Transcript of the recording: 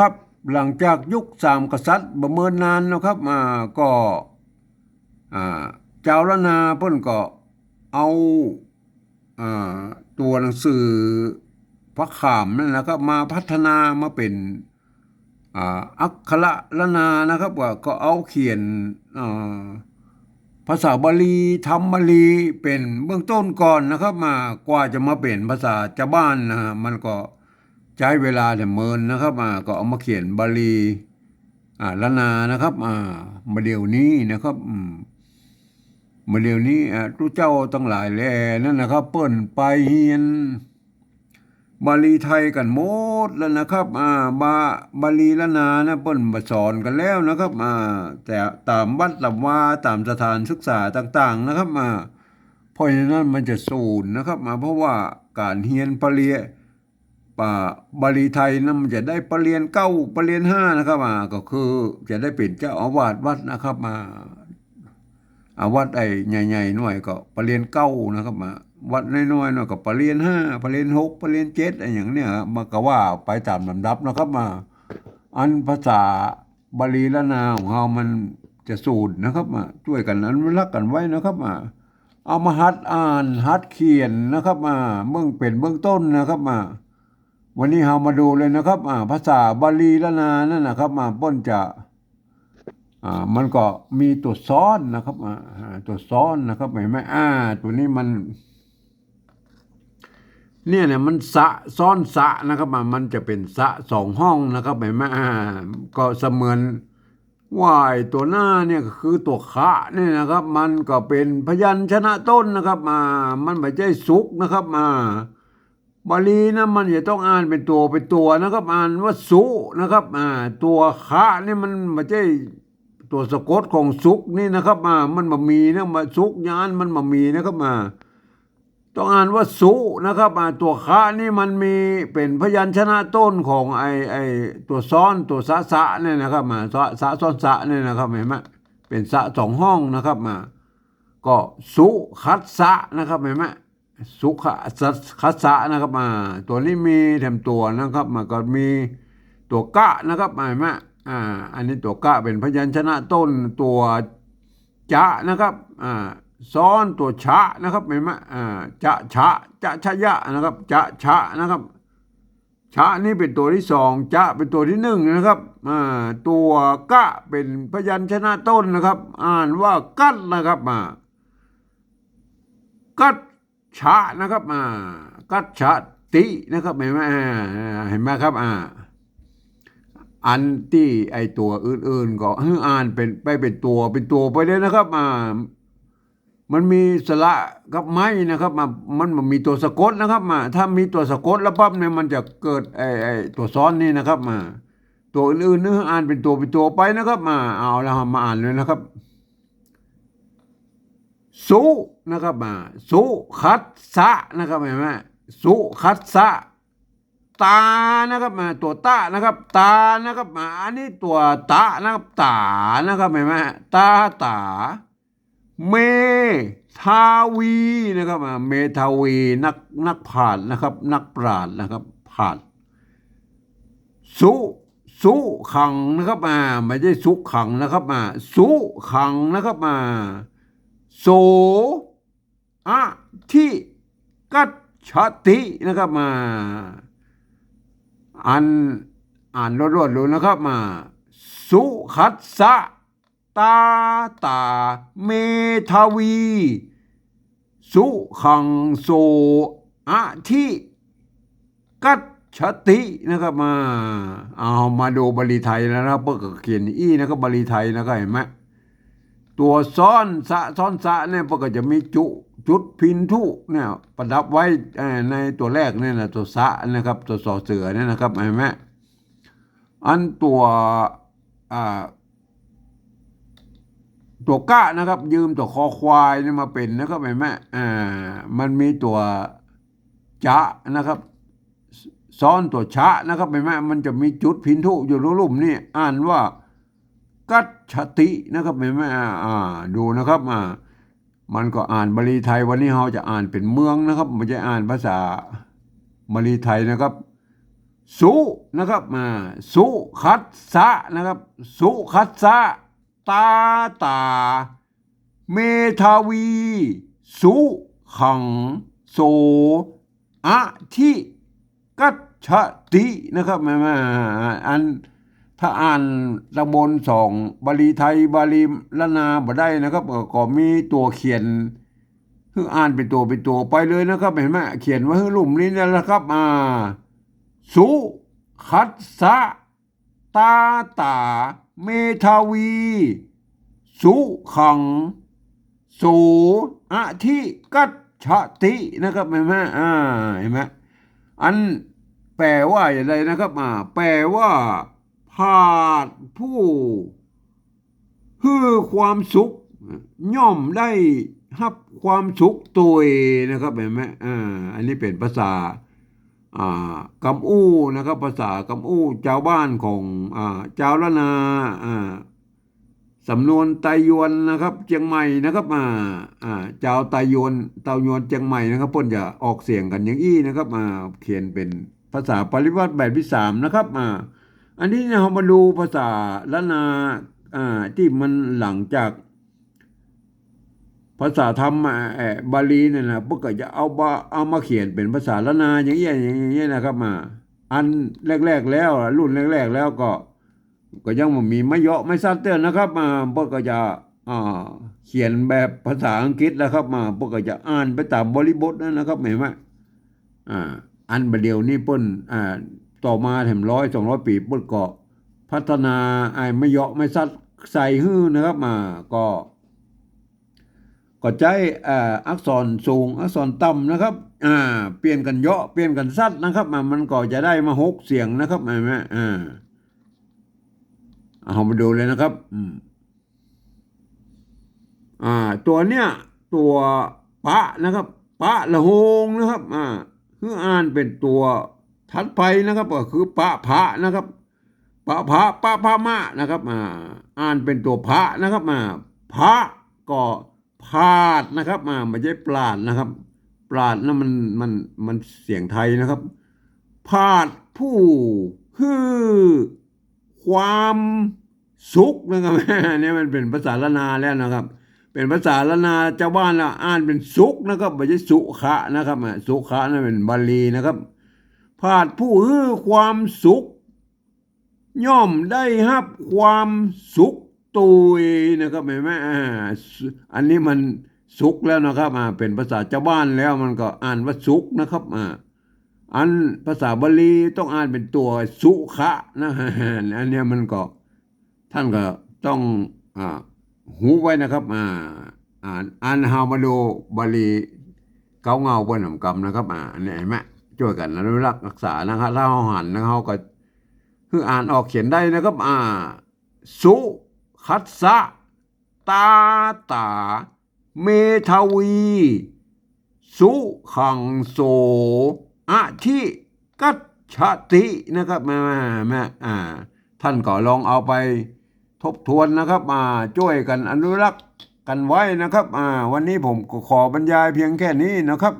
ครับหลังจากยุคสามกษัตริย์ประเมินนานนะครับมาก็เจ้าละนาเพิ่นก็เอาตัวหนังสือพระขามนั่นนะครับมาพัฒนามาเป็นอักขระละนานะครับว่าก็เอาเขียนภาษาบาลีธรรมบาลีเป็นเบื้องต้นก่อนนะครับมากว่าจะมาเป็นภาษาชาวบ้านนะมันก็ ใช้เวลาเนี่ยเมินนะครับอ่าก็เอามาเขียนบาลีอ่าละนานะครับอ่ามาเดี๋ยวนี้นะครับอืมมาเดี๋ยวนี้อ่าทุกเจ้าตั้งหลายแลนั่นนะครับ เปิ้นไปเฮียน บาลีไทยกันหมดแล้วนะครับอ่าบาบาลีละนานะเปิ้นมาสอนกันแล้วนะครับอ่าแต่ตามวัดตามว่าตามสถานศึกษาต่าง ๆ นะครับอ่าเพราะฉะนั้นมันจะสูญนะครับมาเพราะว่าการเฮียนปรริย ป่าบาลีไทยนะมันจะได้ปรริญญาเก้าปรริญญาห้านะครับมาก็คือจะได้เป็นเจ้าอาวาสวัดนะครับมาอาวัดไอ้ใหญ่ๆหน่อยก็ปรริญญาเก้านะครับมาวัดน้อยๆหน่อยก็ปรริญญาห้าปรริญญาหกปรริญญาเจ็ดอะไรอย่างเนี้ยครับมันก็ว่าไปตามลำดับนะครับมา อันภาษาบาลีละนาของเรามันจะสูตรนะครับมาช่วยกันอนุรักษ์กันไว้นะครับมาเอามาหัดอ่านหัดเขียนนะครับมาเบื้องเป็นเบื้องต้นนะครับมา วันนี้เรามาดูเลยนะครับอ่าภาษาบาลีละนานั่นนะครับมาป้นจะอ่ามันก็มีตัวซ้อนนะครับอ่าตัวซ้อนนะครับเห็นไหมอ่า ตัวนี้มัน เนี่ยเนี่ยมันสะซ้อนสะนะครับมามันจะเป็นสะสองห้องนะครับเห็นไหมอ่า ก็เสมือนว่าไอ้ตัวหน้าเนี่ยคือตัวขะเนี่ยนะครับ มันก็เป็นพยัญชนะต้นนะครับมา มันไม่ใช่สุกนะครับมา บาลีนะมันจะต้องอ่านเป็นตัวเป็นตัวนะครับ อ่านว่าสุนะครับ อ่า ตัวคะนี่มันไม่ใช่ตัวสะกดของสุกนี่นะครับ อ่า มันมามีนะมาสุกยานมันมามีนะครับอ่าต้องอ่านว่าสุนะครับอ่าตัวคะนี่มันมีเป็นพยัญชนะต้นของไอไอตัวซ้อนตัวสะสะเนี่ยนะครับมาสะสะซ้อนสะเนี่ยนะครับเห็นไหมเป็นสะสองห้องนะครับมาก็สุคัสสะนะครับเห็นไหม สุขสัสคัสสะนะครับมาตัวนี้มีแถมตัวนะครับมันก็มีตัวกะนะครับมาไหมอ่าอันนี้ตัวกะเป็นพยัญชนะต้นตัวจะนะครับอ่าซ้อนตัวชะนะครับเห็นไหมอ่าจะชะจะชะยะนะครับจะชะนะครับชะนี่เป็นตัวที่สองจะเป็นตัวที่หนึ่งนะครับอ่าตัวกะเป็นพยัญชนะต้นนะครับ อ่านว่ากัดนะครับมากัด ชะนะครับอ่ากัจฉตินะครับเห็นไหมเห็นไหมครับอ่าอันที่ไอตัวอื่นๆก็อ่านเป็นไปเป็นตัวเป็นตัวไปเลยนะครับอ่ามันมีสระกับไม้นะครับมามันมีตัวสะกดนะครับมาถ้ามีตัวสะกดแล้วปั๊บเนี่ยมันจะเกิดไอไอตัวซ้อนนี่นะครับมาตัวอื่นๆเนี่อ่านเป็นตัวเป็นตัวไปนะครับมาเอาแล้วมาอ่านเลยนะครับ สุนะครับมาสุขัดสะนะครับเห็นไหมสุขัดสะตานะครับมาตัวตานะครับ ตานะครับมาอันนี้ตัวตานะครับตานะครับเห็นไหมตาตาเมทาวีนะครับมาเมทาวีนักนักผาดนะครับ นักปราชญ์นะครับผาดสุสุขังนะครับมาไม่ใช่สุขังนะครับมาสุขังนะครับมา โสอะทิกัจฉตินะครับมาอ่านอ่านรวดๆดูนะครับมา สุขัสสะตาตาเมทาวี สุขังโสอะทิกัจฉตินะครับมา เอามาดูบาลีไทยแล้วนะครับเพื่อเขียนอีนะครับบาลีไทยนะครับเห็นไหม ตัวซ้อนสะซ้อนสะเนี่ยปกติจะมีจุจุดพินทุเนี่ยประดับไว้ในตัวแรกเนี่ยนะตัวสะนะครับ ตัวสอเสือเนี่ยนะครับเห็นไหมอันตัวตัวกะนะครับ ยืมตัวคอควายนี่มาเป็นนะครับเห็นไหมอ่ามันมีตัวจะนะครับ ซ้อนตัวชะนะครับเห็นไหมมันจะมีจุดพินทุอยู่รุ่มๆนี่อ่านว่ากัจ ฉตินะครับเห็นไหมอ่าอ่ดูนะครับอ่ามันก็อ่านบาลีไทยวันนี้เราจะอ่านเป็นเมืองนะครับไม่ใช่อ่านภาษาบาลีไทยนะครับ สุนะครับมาสุขัสสะนะครับ สุขัสสะตาตา เมทาวี สุขัง โสอะทิกัจฉตินะครับแม่แม่อัน ถ้าอ่านตะบนสองบาลีไทยบาลีละนาบ่ได้นะครับก็มีตัวเขียนคืออ่านเป็นตัวเป็นตัวไปเลยนะครับเห็นไหมเขียนว้ให้ลุ่มนี้นี่แหละครับอ่าสุขัสสะตาตา เมทาวี สุขังโสอะทิกัจฉตินะครับเห็นไหมอ่าเห็นไหมอันแปลว่าอย่างไรนะครับอ่าแปลว่า พาดผู้ฮือความสุข ย่อมได้รับความสุขตัวเองนะครับเห็นไหมอ่าอันนี้เป็นภาษาอ่ากำอู้นะครับ ภาษากำอู้ชาวบ้านของอ่าชาวละนาอ่าสำนวนไตยวนนะครับเชียงใหม่นะครับอ่าอ่าเจ้าไตยวนเตายวนเชียงใหม่นะครับเพ่นจะออกเสียงกันอย่างอี้นะครับอ่าเขียนเป็นภาษาปริวัติแบบที่สามนะครับอ่า อันนี้เรามาดูภาษาละนาอ่าที่มันหลังจากภาษาธรรมบาลีเนี่ยนะพวกก็จะเอาเอามาเขียนเป็นภาษาละนาอย่างเงี้ยอย่างเงี้ยนะครับมา อันแรก ๆ แล้วรุ่นแรก ๆ แล้วก็ ก็ยังมีไม่เยอะไม่ซัดเตือนนะครับมาพวกก็จะเขียนแบบภาษาอังกฤษแล้วครับ มาพวกก็จะอ่านไปตามบริบทนั่นนะครับเห็นไหมอ่าอันประเดียวนี่เปิ้นอ่า ต่อมาแถมร้อยสองร้อยปีเปิ้นก็พัฒนาไอ้ไม่เยอะไม่ซัดใส่ฮื้อนะครับมาก็ก็ใช้อ่าอักษรสูงอักษรต่ำนะครับอ่าเปลี่ยนกันเยอะเปลี่ยนกันซัดนะครับมามันก็จะได้มาหกเสียงนะครับเห็นไหมอ่าเอามาดูเลยนะครับอืมอ่าตัวเนี้ยตัวปะนะครับ ปะละโหงนะครับอ่าคืออ่านเป็นตัว ทัดไปนะครับก็คือปะพระนะครับปะพระปะพระมะนะครับอ่าอ่านเป็นตัวพระนะครับอ่าพระก็พาดนะครับอ่าไม่ใช่ปราดนะครับปราดนั่นมันมันมันเสียงไทยนะครับพาดผู้คือความสุขนะครับเนี่ยมันเป็นภาษาละนาแล้วนะครับ เป็นภาษาละนาเจ้าบ้านละอ่านเป็นสุขนะครับไม่ใช่สุขะนะครับอะสุขะนั่นเป็นบาลีนะครับ พาดผู้คือความสุข ย่อมได้รับความสุขตัวเองนะครับเห็นไหมอ่าอันนี้มันสุขแล้วนะครับอ่าเป็นภาษาเจ้าบ้านแล้วมันก็อ่านว่าสุขนะครับอ่าอันภาษาบาลีต้องอ่านเป็นตัวสุขะนะอันนี้มันก็ท่านก็ต้องอ่าหูไว้นะครับอ่าอ่านอ่านฮาวมาดูบาลีเกาเงาบนหนำกำนะครับอ่าเนี่ยเห็นไหม ช่วยกันอนุรักษ์รักษานะครับถ้าเราหันนะครับเราก็คืออ่านออกเขียนได้นะครับ อ่า สุขัสสะตาตา เมทาวี สุขังโสอะทิกัจฉตินะครับแม่แม่แม่อ่า ท่านก็ลองเอาไปทบทวนนะครับมาช่วยกันอนุรักษ์กันไว้นะครับ อ่า วันนี้ผมก็ขอบรรยายเพียงแค่นี้นะครับ